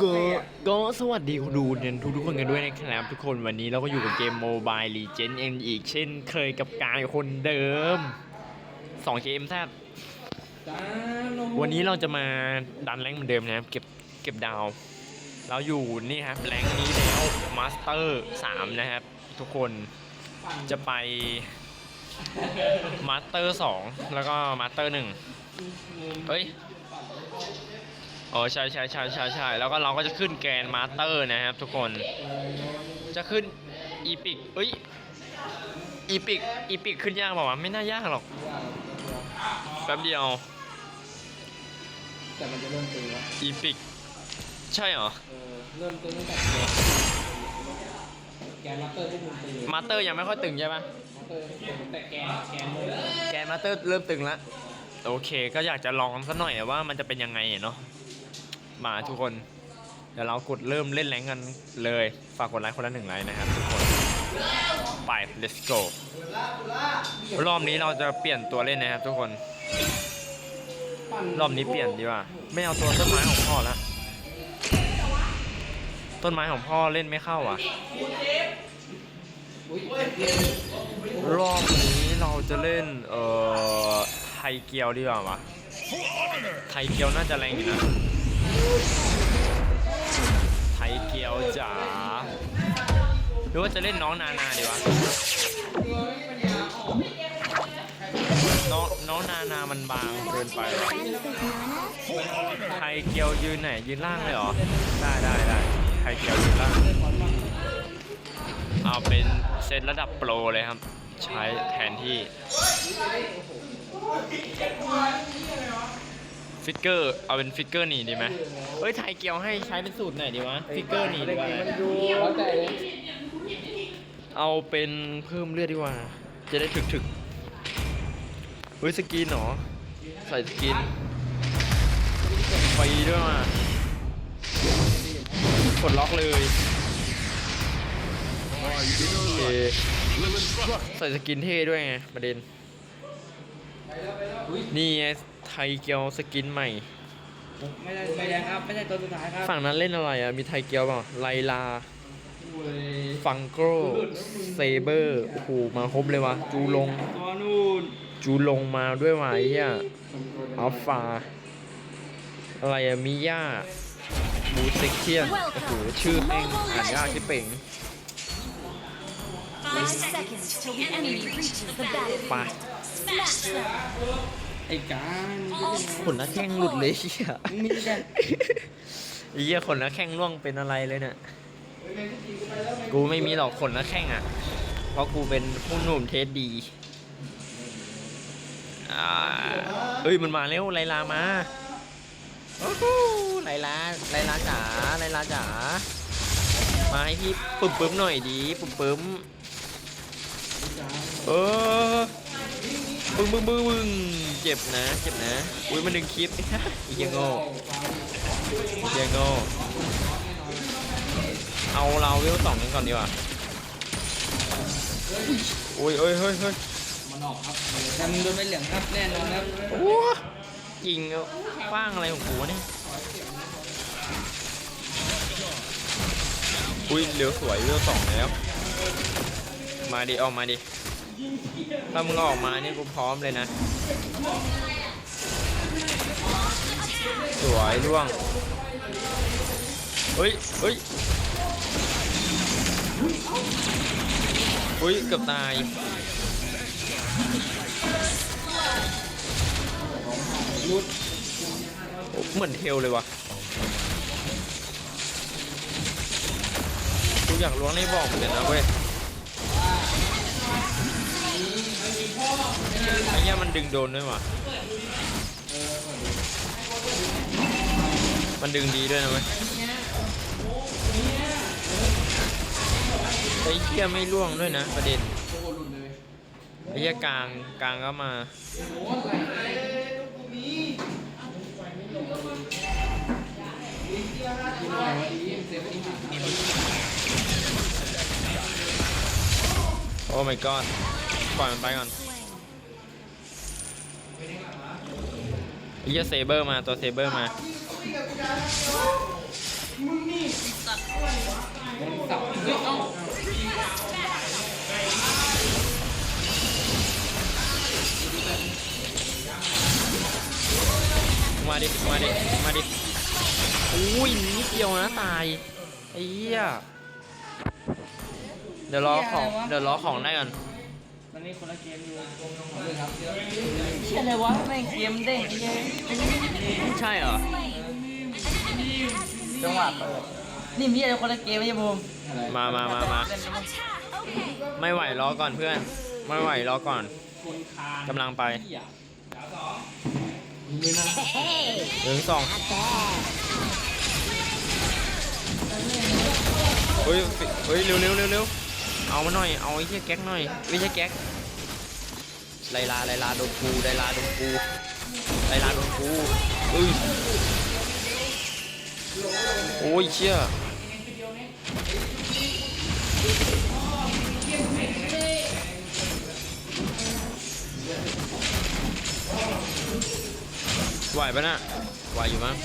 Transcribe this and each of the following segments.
ก็ก็สวัสดีคุณดูเนี่ยทุกทุกคนกันด้วยนะครับทุกคนวันนี้เราก็อยู่กับเกม Mobile Legends เองอีกเช่นเคยกับกายคนเดิม2เกมแทบวันนี้เราจะมาดันแรงเหมือนเดิมนะครับเก็บเก็บดาว เราอยู่นี่ครับแรงนี้แล้วมาสเตอร์3นะครับ ทุกคนจะไปมาสเตอร์2แล้วก็มาสเตอร์1เฮ้ย อ๋อใช่ใช่ใช่ใช่ใช่แล้วก็เราก็จะขึ้นแกรนด์มาสเตอร์นะครับทุกคน จะขึ้นอีพิกเอ้ยอีพิกอีพิกขึ้นยากเปล่าวะไม่น่ายากหรอกแป๊บเดียว แต่มันจะเริ่มตึงแล้วอีพิกใช่เหรอเออเริ่มตึงตั้งแต่แกนมาสเตอร์พวกมึงตึงเลยมาสเตอร์ยังไม่ค่อยตึงใช่ปะมาสเตอร์ตึงแต่แกนแกนเลยแกรนด์มาสเตอร์เริ่มตึงแล้วโอเค ก็อยากจะลองสักหน่อยว่ามันจะเป็นยังไงเนาะ มาทุกคน เดี๋ยวเรากดเริ่มเล่นแรงกันเลย ฝากกดไลค์คนละหนึ่งไลค์นะครับทุกคน ไป let's go รอบนี้เราจะเปลี่ยนตัวเล่นนะครับทุกคน รอบนี้เปลี่ยนดีกว่า ไม่เอาตัวต้นไม้ของพ่อล้วต้นไม้ของพ่อเล่นไม่เข้าอะ รอบนี้เราจะเล่น เอ่อ ไทยเกียวดีกว่าวะไทยเกียวน่าจะแรงอยู่นะ ไทยเกียวจ๋าหรือว่าจะเล่นน้องนานาดีวะ น้องน้องนานามันบางเกินไปวะไทยเกียวยืนไหนยืนล่างเลยเหรอ ได้ได้ได้ไทยเกียวยืนล่าง เอาเป็นเซตระดับโปรเลยครับ ใช้แทนที่ ฟิกเกอร์ เอาเป็นฟิกเกอร์หนีดีไหมเฮ้ยไทยเกียวให้ใช้เป็นสูตรไหนดีวะ ฟิกเกอร์หนีดีกว่าแล้วแต่เลยเอาเป็นเพิ่มเลือดดีกว่า จะได้ถึกถึกๆเฮ้ยสกินเหรอ ใส่สกินฟรีด้วยมากดล็อกเลยโอเคใส่สกินเท่ด้วยไงประเด็นนี่ไง ไทยเกียวสกินใหม่ ไม่ได้ไม่ได้ครับไม่ใช่ตัวสุดท้ายครับฝั่งนั้นเล่นอะไรอะ มีไทยเกียวเปล่าไลลาอุ้ยฟังโกรเซเบอร์ โอ้โห มาครบเลยวะจูลง ตัวนู่นจูลงมาด้วยวะไอ้เหี้ยอัลฟา อะไรอะมิย่าบูเซ็กเทียน โอ้โห ชื่อแม่งอ่านยากที่เป่ง Five seconds till the enemy reaches the battlefield. ไป Smash them! ไอ้การขนหน้าแข้งหลุดเลยเหี้ยมึงมีแต่ไอ้เหี้ยขนหน้าแข้งร่วงเป็นอะไรเลยเนี่ย กูไม่มีหรอกขนหน้าแข้งอะ เพราะกูเป็นผู้หนุ่มเทสดีอ่าเอ้ยมันมาแล้วไลลามาโอ้โหไลลาไลลาจ๋าไลลาจ๋า มาให้พี่ปึ้มปึ้มหน่อยดีปึ้มปึ้มเออ ปึ้งปึ้งปึ้งปึ้งเจ็บนะ เจ็บนะ อุ้ยมันดึงคลิปอีเหี้ยังโง่อีเหี้ยังโง่เอาเราเวลสองกันก่อนดีกว่าอุ้ยเอ้ยเฮ้ยเฮ้ยมันออกครับแต่มึงโดนใบเหลืองครับแน่นอนครับโอ้ยิงเอาคว้างอะไรของกูวะเนี่ยอุ้ยเร็วสวยเร็วสองแล้ว มาดิออกมาดิ ถ้ามึงออกมาเนี่ยกูพร้อมเลยนะ สวยร่วง เฮ้ยเฮ้ยอุ้ยเกือบตาย เหมือนเทลเลยวะกูอยากล้วงในบอกเหมือนกันนะเว้ย ไอ้เนี้ยมันดึงโดนด้วยว่ะมันดึงดีด้วยนะเว้ยไอ้เหี้ยไม่ล่วงด้วยนะประเด็นไอ้เหี้ยกลางกลางก็มาโอ้ my god ปล่อยมันไปก่อน ไอ้เหี้ยเซเบอร์มาตัวเซเบอร์มามาดิ มาดิ มาดิ อุ้ยนิดเดียวนะตาย ไอ้เหี้ย เดี๋ยวรอของ เดี๋ยวรอของได้ก่อน อนนี้คนละเกมอยู่เลยครับเชี่ยอะไรวะแม่งเกมเด้งไอ้เหี้ยใช่เหรอ จังหวะเปิดนี่มีอะไรคนละเกมไม่ใช่บูมอะไรมามามามาเล่นกันมั้ง Okay. ไม่ไหวรอก่อนเพื่อน ไม่ไหวรอก่อนคนคานกำลังไปเหี้ยดาวสองมือนะหนึ่งสองเฮ้ยเฮ้ยเร็วเร็วเร็วเร็วเอามาหน่อย เอาไอ้เหี้ยแก๊กหน่อยไม่ใช่แก๊ก ไลลาไลลาโดนกูไลลาโดนกูไลลาโดนกูเอ้ยโอ้ยเชี่ยไหวปะน่ะไหวอยู่มั้ง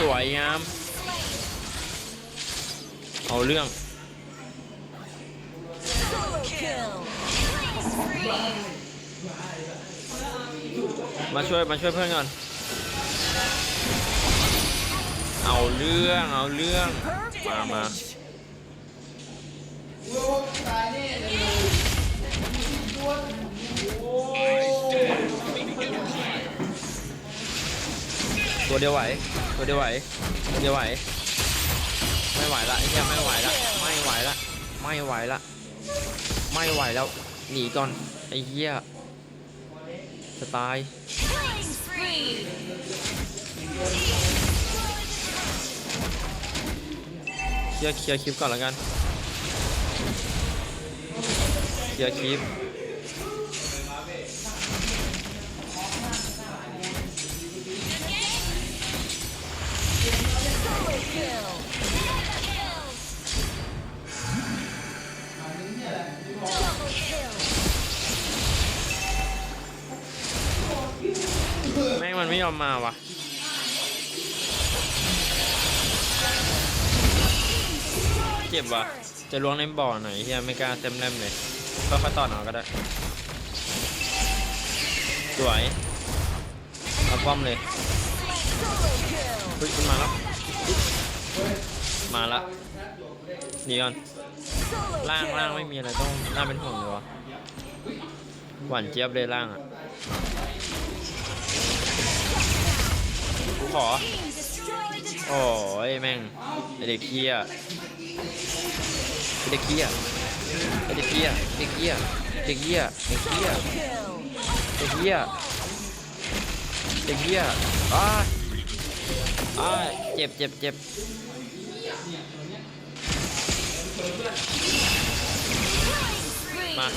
สวยงาม เอาเรื่อง มาช่วยมาช่วยเพื่อนก่อน เอาเรื่องเอาเรื่อง มามาตัวเดียวไหว ตัวเดียวไหว ตัวเดียวไหว ไม่ไหวละไอ้เหี้ยไม่ไหวละ ไม่ไหวละ ไม่ไหวละ ไม่ไหวแล้ว หนีก่อน ไอ้เหี้ยจะตายเคลียร์เคลียร์คลิปก่อนแล้วกันเคลียร์คลิปแมันไม่ยอมมาวะเจ็บวะจะล้วงในบ่อหน่อยเฮียไม่กล้าเต็มเล่มเลยก็ค่อยๆต่อหน่อยก็ได้ สวยเอาป้อมเลยเฮ้นมาแล้ว มาละหนีก่อนล่างล่างไม่มีอะไรต้องน่าเป็นห่วงเลยวะหวานเจี๊ยบเลยล่างอะ กูขอ โอ้ยแม่งไอเด็กเคียไอเด็กเคียไอเด็กเคียเด็กเคียเด็กเคียเด็กเคียเด็กเคียเด็กเคียอ้าอ้าเจ็บเจ็บเจ็บมา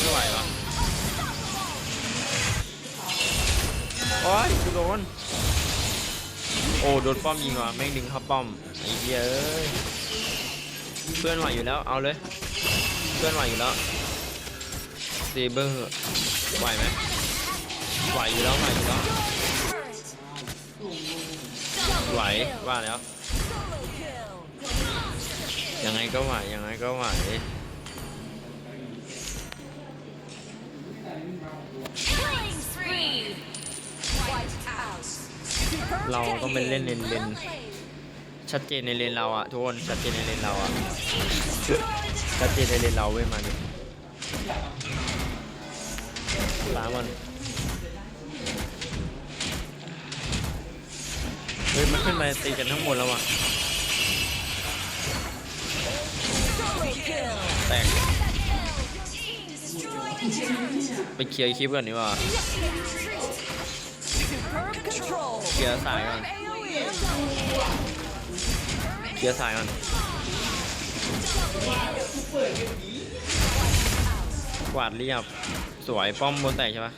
ไม่ไหววะ โอ้ยกูโดน โอ้โดนป้อมยิงว่ะแม่งดึงเข้าป้อมไอ้เหี้ยเอ้ยเพื่อนไหวอยู่แล้วเอาเลย เพื่อนไหวอยู่แล้วซีเบอร์ไหวไหมไหวอยู่แล้วไหวอยู่แล้วไหวว่าแล้วยังไงก็ไหวยังไงก็ไหว เราต้องไปเล่นเลนเลนชัดเจนในเลนเราอะทุกคนชัดเจนในเลนเราอะชัดเจนในเลนเราเว้ยมาดิสามมันเฮ้ยมันขึ้นมาตีกันทั้งหมดแล้วอะแตกไปเคลียร์คลิปก่อนดีกว่า เคลียร์สายก่อนเคลียร์สายก่อนกวาดเรียบสวยป้อมบนแตกใช่ปะ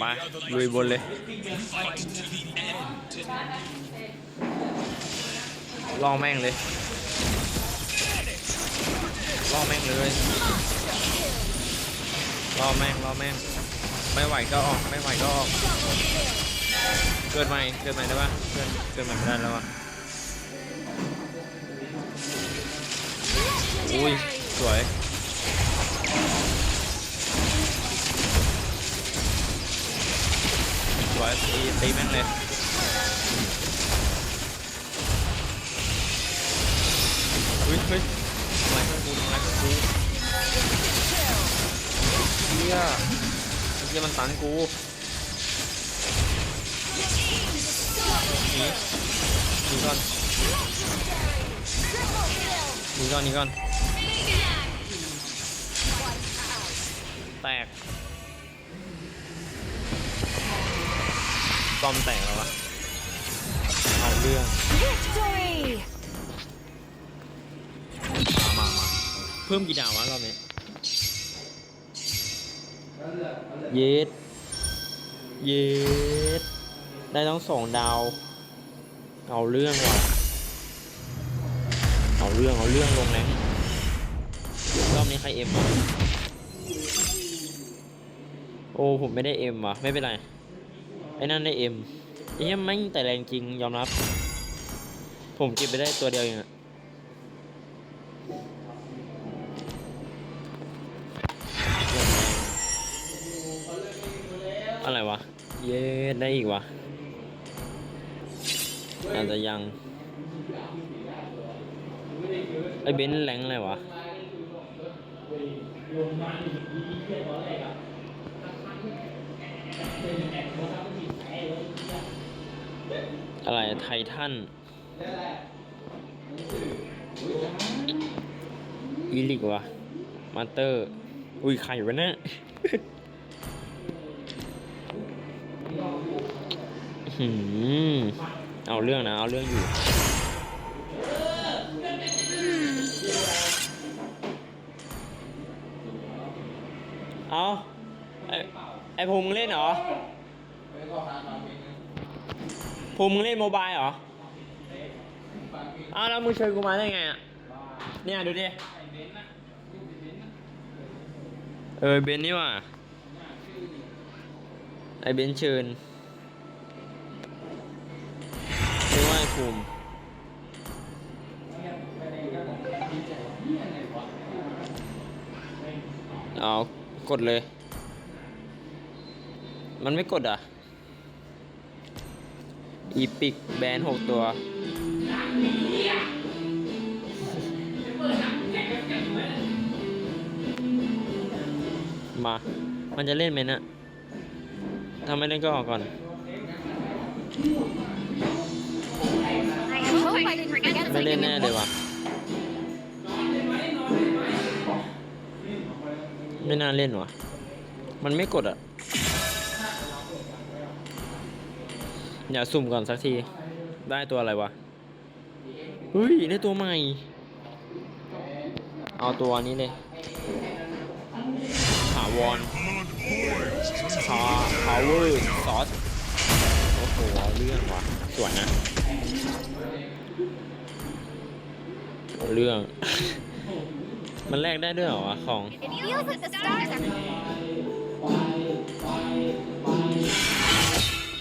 ไปลุยบนเลยล่อแม่งเลย ล่อแม่งเลยล่อแม่งล่อแม่ง ไม่ไหวก็ออก ไม่ไหวก็ออก เกิดใหม่ เกิดใหม่ได้ปะเกิดเกิดใหม่ไม่ได้แล้วอะอุ้ย สวยสวยตีตีแม่งเลยเฮ้ยเฮ้ย อะไรกับกูทำอะไรกับกูเฮียเฮียมันตันกูหนีหนีก่อนหนีก่อนหนีก่อนแตกบอมแตกแล้ววะเอาเรื่อง พิ่มกี่ดาววะรอบนี้เยสเยสได้ต้องสองดาว เอาเรื่องว่ะ เอาเรื่องเอาเรื่องลงแรงรอบนี้ใครเอ็มวะโอ้ผมไม่ได้เอ็มว่ะ ไม่เป็นไร ไอ้นั่นได้เอ็มไอ้เหี้ยแม่งแต่แรงจริงยอมรับ ผมเก็บไปได้ตัวเดียวเองอะ ได้อีกวะอาจจะยัง ไอเบนซ์แรงอะไรวะอะไรไททันอีลิกวะมาเตอร์ อุ้ยไข่วะเนี่ย หืมเอาเรื่องนะ เอาเรื่องอยู่ เอาไอไอภูมิมึงเล่นเหรอภูมิมึงเล่นโมบายเหรอ เอาแล้วมึงเชิญกูมาได้ไงอะ เนี่ยดูดิ เออเบนนี่ว่ะไอเบนเชิญ ไม่ว่าไอ้ ภูมิเอากดเลย มันไม่กดอะ อีพิกแบนหกตัว มา มันจะเล่นไหมนะ ถ้าไม่เล่นก็ออกก่อน ไม่เล่นแน่เลยว่ะ ไม่น่าเล่นว่ะ มันไม่กดอะ อย่าสุ่มก่อนสักที ได้ตัวอะไรวะเฮ้ย ได้ตัวใหม่ เอาตัวนี้เลยถาวรพาพาวเวอร์ซอส โอ้โหเอาเรื่องว่ะสวยนะ เรื่อง มันแลกได้ด้วยเหรอวะของ It feels like the stars are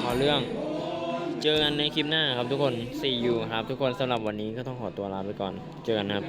เอเรื่อง เจอกันในคลิปหน้าครับทุกคน see you ครับทุกคนสำหรับวันนี้ก็ต้องขอตัวลาไปก่อน เจอกันครับ